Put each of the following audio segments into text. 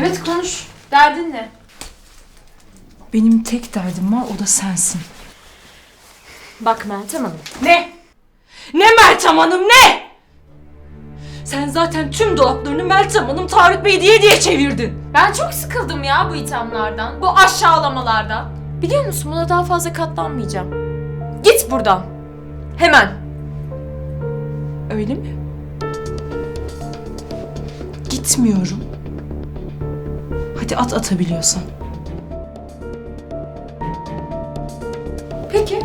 Evet konuş. Derdin ne? Benim tek derdim var o da sensin. Bak Meltem Hanım. Ne? Ne Meltem Hanım ne? Sen zaten tüm dolaplarını Meltem Hanım Tarık Bey diye diye çevirdin. Ben çok sıkıldım ya bu ithamlardan, bu aşağılamalardan. Biliyor musun buna daha fazla katlanmayacağım. Git buradan. Hemen. Öyle mi? Gitmiyorum. Hadi at atabiliyorsan. Peki.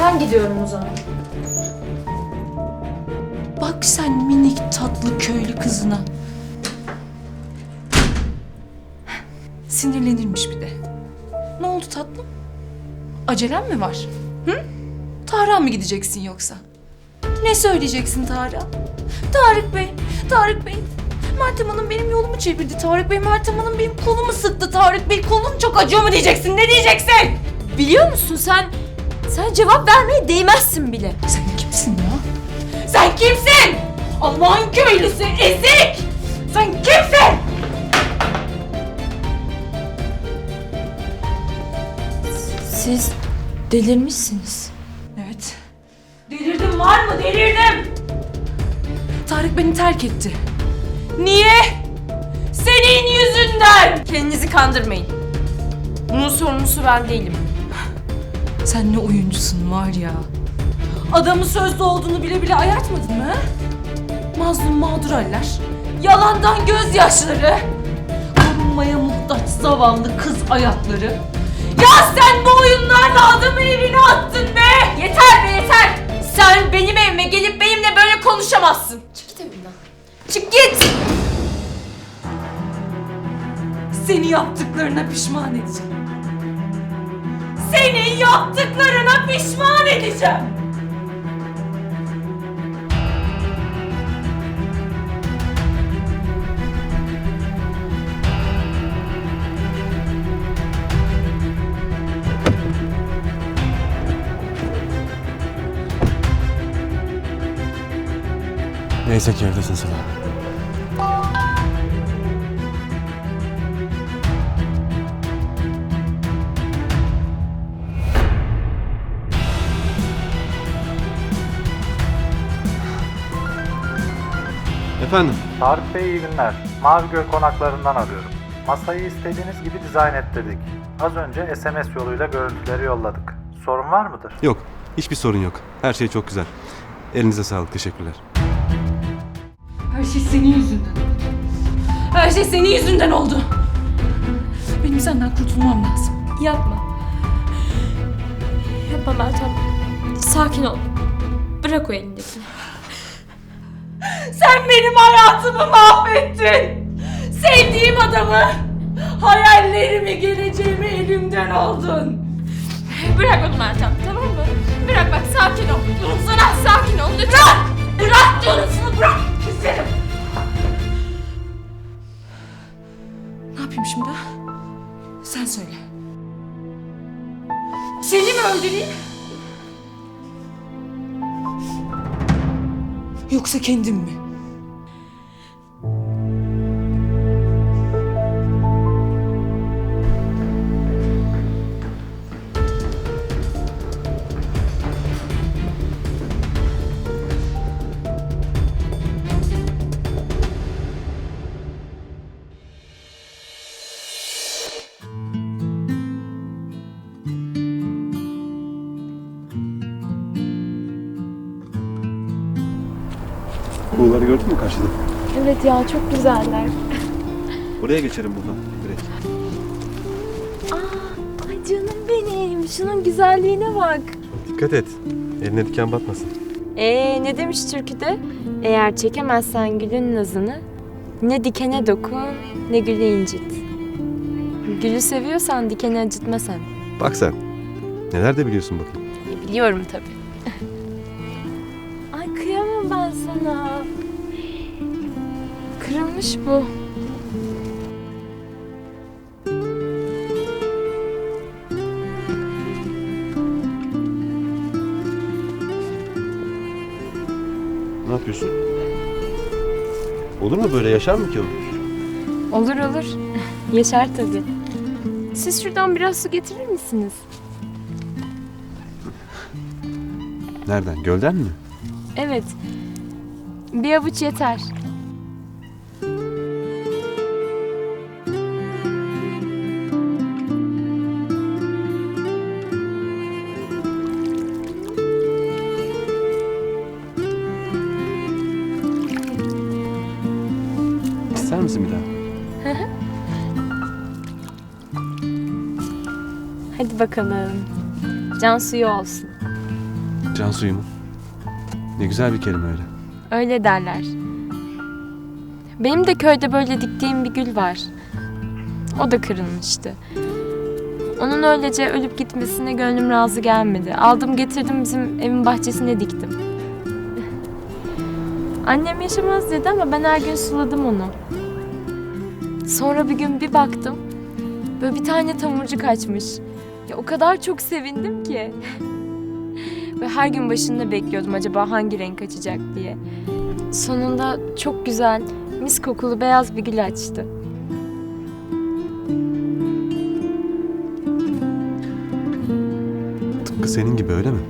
Ben gidiyorum o zaman. Bak sen minik tatlı köylü kızına. Sinirlenirmiş bir de. Ne oldu tatlım? Acelen mi var? Hı? Tarık'a mı gideceksin yoksa? Ne söyleyeceksin Tarık'a? Tarık Bey, Tarık Bey. Meltem Hanım benim yolumu çevirdi. Tarık Bey, Meltem Hanım benim kolumu sıktı. Tarık Bey kolum çok acıyor mu diyeceksin? Ne diyeceksin? Biliyor musun sen, sen cevap vermeye değmezsin bile. Sen kimsin ya? Sen kimsin? Allah'ın köylüsü ezik! Sen kimsin? Siz delirmişsiniz. Evet. Delirdim var mı? Delirdim! Tarık beni terk etti. Niye? Senin yüzünden! Kendinizi kandırmayın. Bunun sorumlusu ben değilim. Sen ne oyuncusun var ya. Adamı sözlü olduğunu bile bile ayartmadın mı? Mazlum mağdur haller. Yalandan gözyaşları. Korunmaya muhtaç zavallı kız ayakları. Ya sen bu oyunlarla adamı evine attın be! Yeter be yeter! Sen benim evime gelip benimle böyle konuşamazsın. Çık git! Seni yaptıklarına pişman edeceğim. Seni yaptıklarına pişman edeceğim. Neyse ki evdesin Sıla. Efendim? Tarık Bey iyi günler. Mavi Göl konaklarından arıyorum. Masayı istediğiniz gibi dizayn ettirdik. Az önce SMS yoluyla görüntüleri yolladık. Sorun var mıdır? Yok. Hiçbir sorun yok. Her şey çok güzel. Elinize sağlık. Teşekkürler. Her şey senin yüzünden oldu. Her şey senin yüzünden oldu. Benim senden kurtulmam lazım. Yapma. Yapma Meltem. Sakin ol. Bırak o elindekini. Sen benim hayatımı mahvettin. Sevdiğim adamı, hayallerimi, geleceğimi elimden aldın. Bırak onu Meltem tamam mı? Bırak bak sakin ol. Diyorum sana sakin ol lütfen. Bırak diyorum sana bırak. Keserim. Ne yapayım şimdi ha? Sen söyle. Seni mi öldüreyim? Yoksa kendim mi? Kuğuları gördün mü karşıda? Evet ya çok güzeller. Oraya geçelim buradan. Direkt. Ay canım benim. Şunun güzelliğine bak. Dikkat et. Eline diken batmasın. Ee ne demiş türküde? Eğer çekemezsen gülün nazını ne dikene dokun ne gülü incit. Gülü seviyorsan dikeni acıtma sen. Bak sen. Neler de biliyorsun bakayım. Biliyorum tabii. Kıyamam ben sana. Kırılmış bu. Ne yapıyorsun? Olur mu böyle? Yaşar mı ki o? Olur olur. Yaşar tabii. Siz şuradan biraz su getirir misiniz? Nereden? Gölden mi? Evet. Bir avuç yeter. İster misin bir daha? Hadi bakalım. Can suyu olsun. Can suyu mu? Ne güzel bir kelime öyle. Öyle derler. Benim de köyde böyle diktiğim bir gül var. O da kırılmıştı. Onun öylece ölüp gitmesine gönlüm razı gelmedi. Aldım getirdim bizim evin bahçesine diktim. Annem yaşamaz dedi ama ben her gün suladım onu. Sonra bir gün bir baktım. Böyle bir tane tomurcuk açmış. Ya o kadar çok sevindim ki. Ve her gün başında bekliyordum acaba hangi renk açacak diye. Sonunda çok güzel, mis kokulu beyaz bir gül açtı. Tıpkı senin gibi öyle mi?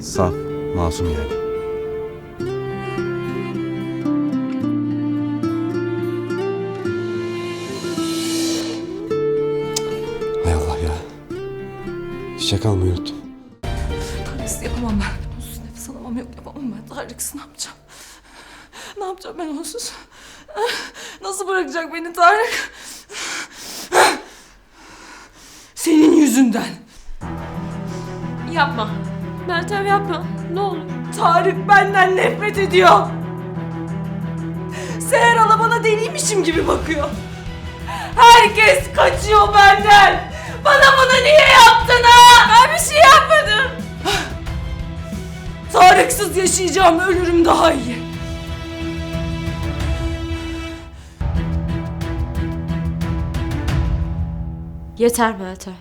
Saf, masum yani. Hay Allah ya. Çiçek almayı unuttum. Ben onsuz? Nasıl bırakacak beni Tarık? Senin yüzünden. Yapma. Meltem yapma. Ne olur. Tarık benden nefret ediyor. Seher hala bana deliymişim gibi bakıyor. Herkes kaçıyor benden. Bana bunu niye yaptın ha? Ben bir şey yapmadım. Tarıksız yaşayacağım ölürüm daha iyi. Yeter Meltem.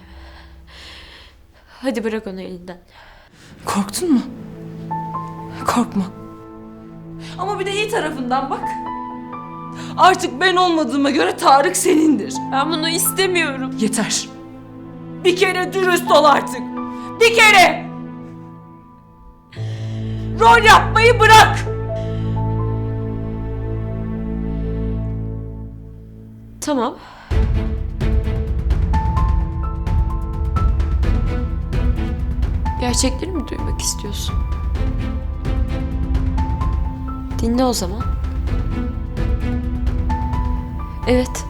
Hadi bırak onu elinden. Korktun mu? Korkma. Ama bir de iyi tarafından bak. Artık ben olmadığıma göre Tarık senindir. Ben bunu istemiyorum. Yeter. Bir kere dürüst ol artık. Bir kere. Rol yapmayı bırak. Tamam. Gerçekleri mi duymak istiyorsun? Dinle o zaman. Evet.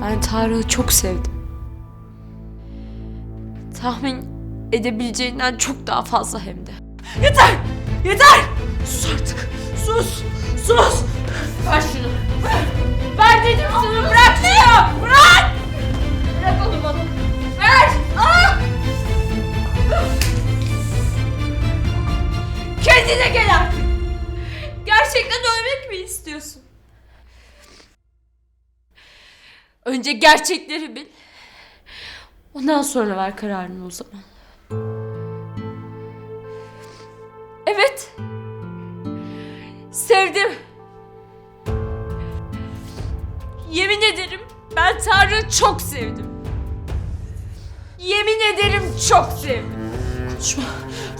Ben Tarık'ı çok sevdim. Tahmin edebileceğinden çok daha fazla hem de. Yeter. Yeter. Sus artık. Sus. Sus. Ver şunu. Ver dedim sana bırak şunu. Bırak. Kendine gel artık. Gerçekten ölmek mi istiyorsun? Önce gerçekleri bil. Ondan sonra ver kararını o zaman. Evet. Sevdim. Yemin ederim ben Tanrı'yı çok sevdim. Yemin ederim çok sevdim. Konuşma.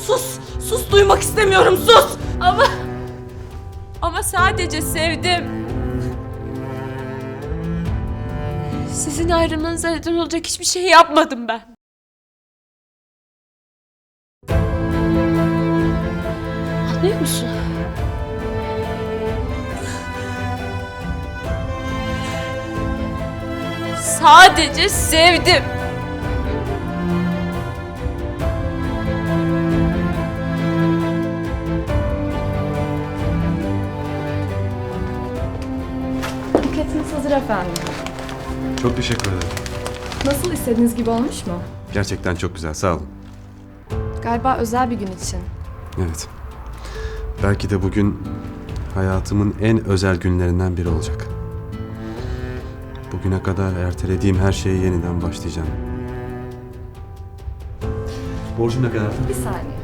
Sus. Sus duymak istemiyorum. Sus. Ama ama sadece sevdim. Sizin ayrılmanıza neden olacak hiçbir şey yapmadım ben. Anlıyor musun? Sadece sevdim. Hazır efendim. Çok teşekkür ederim. Nasıl istediğiniz gibi olmuş mu? Gerçekten çok güzel. Sağ olun. Galiba özel bir gün için. Evet. Belki de bugün hayatımın en özel günlerinden biri olacak. Bugüne kadar ertelediğim her şeye yeniden başlayacağım. Borcum ne kadar? Bir saniye.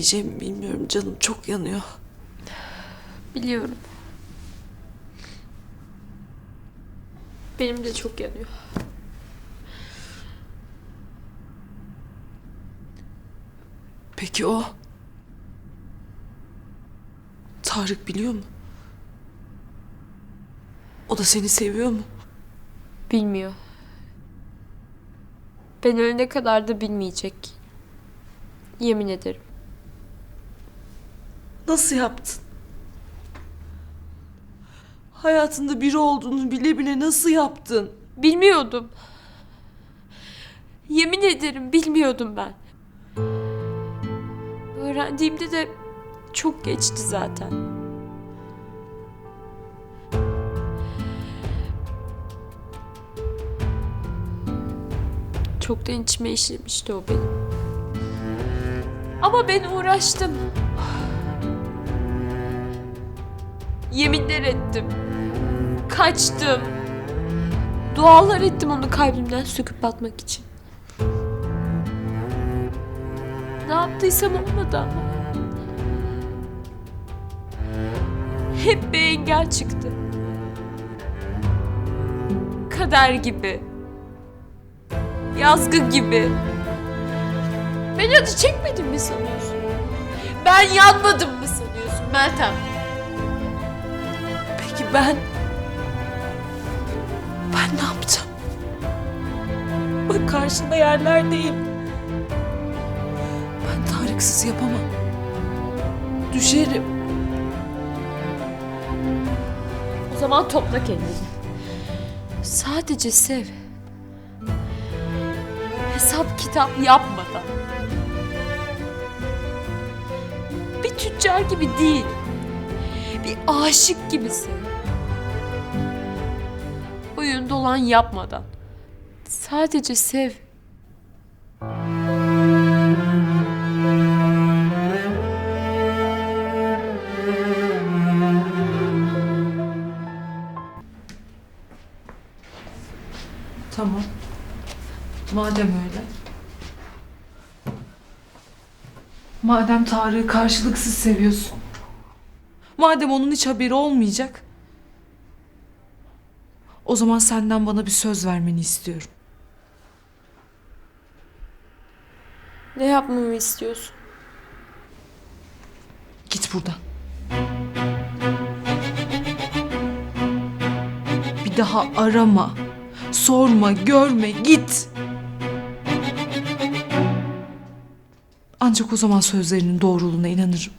Diyeceğimi bilmiyorum. Canım çok yanıyor. Biliyorum. Benim de çok yanıyor. Peki o? Tarık biliyor mu? O da seni seviyor mu? Bilmiyor. Ben ölene kadar da bilmeyecek. Yemin ederim. Nasıl yaptın? Hayatında biri olduğunu bile bile nasıl yaptın? Bilmiyordum. Yemin ederim bilmiyordum ben. Öğrendiğimde de çok geçti zaten. Çoktan içime işlemişti o benim. Ama ben uğraştım. Yeminler ettim. Kaçtım. Dualar ettim onu kalbimden söküp atmak için. Ne yaptıysam olmadı ama. Hep bir engel çıktı. Kader gibi. Yazgı gibi. Ben acı çekmedim mi sanıyorsun? Ben yanmadım mı sanıyorsun Meltem? Peki ben... Ben ne yapacağım? Bak karşında yerlerdeyim. Ben Tarık'sız yapamam. Düşerim. O zaman topla kendini. Sadece sev. Hesap kitap yapmadan. Bir tüccar gibi değil. Bir aşık gibi sev. Oyun dolan yapmadan. Sadece sev. Tamam. Madem öyle. Madem Tarık'ı karşılıksız seviyorsun. Madem onun hiç haberi olmayacak. O zaman senden bana bir söz vermeni istiyorum. Ne yapmamı istiyorsun? Git buradan. Bir daha arama, sorma, görme, git. Ancak o zaman sözlerinin doğruluğuna inanırım.